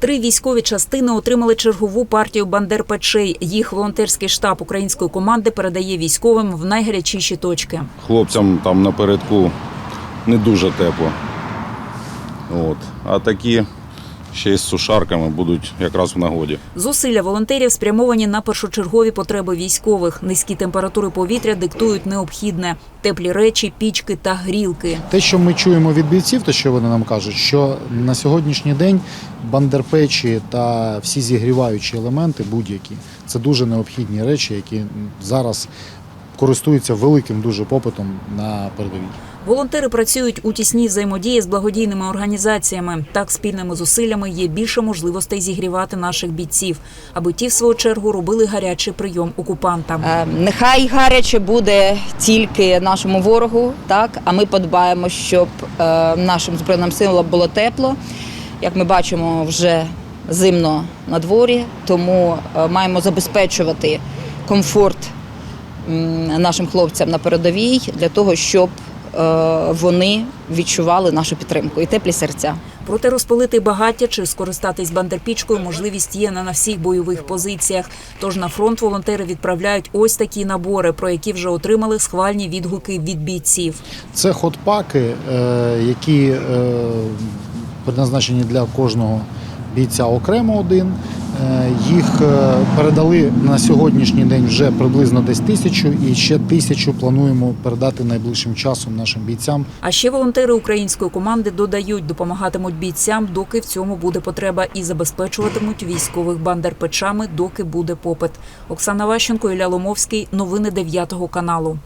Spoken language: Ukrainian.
Три військові частини отримали чергову партію бандер-печей. Їх волонтерський штаб української команди передає військовим в найгарячіші точки. Хлопцям там напередку не дуже тепло. От. А такі ще й з сушарками будуть якраз в нагоді. Зусилля волонтерів спрямовані на першочергові потреби військових. Низькі температури повітря диктують необхідне: теплі речі, пічки та грілки. Те, що ми чуємо від бійців, те, що вони нам кажуть, що на сьогоднішній день бандерпечі та всі зігріваючі елементи будь-які це дуже необхідні речі, які зараз користуються великим дуже попитом на передовій. Волонтери працюють у тісній взаємодії з благодійними організаціями. Так, спільними зусиллями є більше можливостей зігрівати наших бійців, аби ті, в свою чергу, робили гарячий прийом окупантам. Е, Нехай гаряче буде тільки нашому ворогу, так а ми подбаємо, щоб е, нашим збройним силам було тепло. Як ми бачимо, вже зимно на дворі, тому е, маємо забезпечувати комфорт нашим хлопцям на передовій для того, щоб е, вони відчували нашу підтримку і теплі серця. Проте розпалити багаття чи скористатись бандерпічкою можливість є не на всіх бойових позиціях. Тож на фронт волонтери відправляють ось такі набори, про які вже отримали схвальні відгуки від бійців. Це хот-паки, е, які е, предназначені для кожного бійця окремо один. Е, Їх е, передали на сьогоднішній день вже приблизно десь тисячу, і ще тисячу плануємо передати найближчим часом нашим бійцям. А ще волонтери української команди додають, допомагатимуть бійцям, доки в цьому буде потреба, і забезпечуватимуть військових бандерпечами, доки буде попит. Оксана Ващенко, Ілля Ломовський. Новини 9 каналу.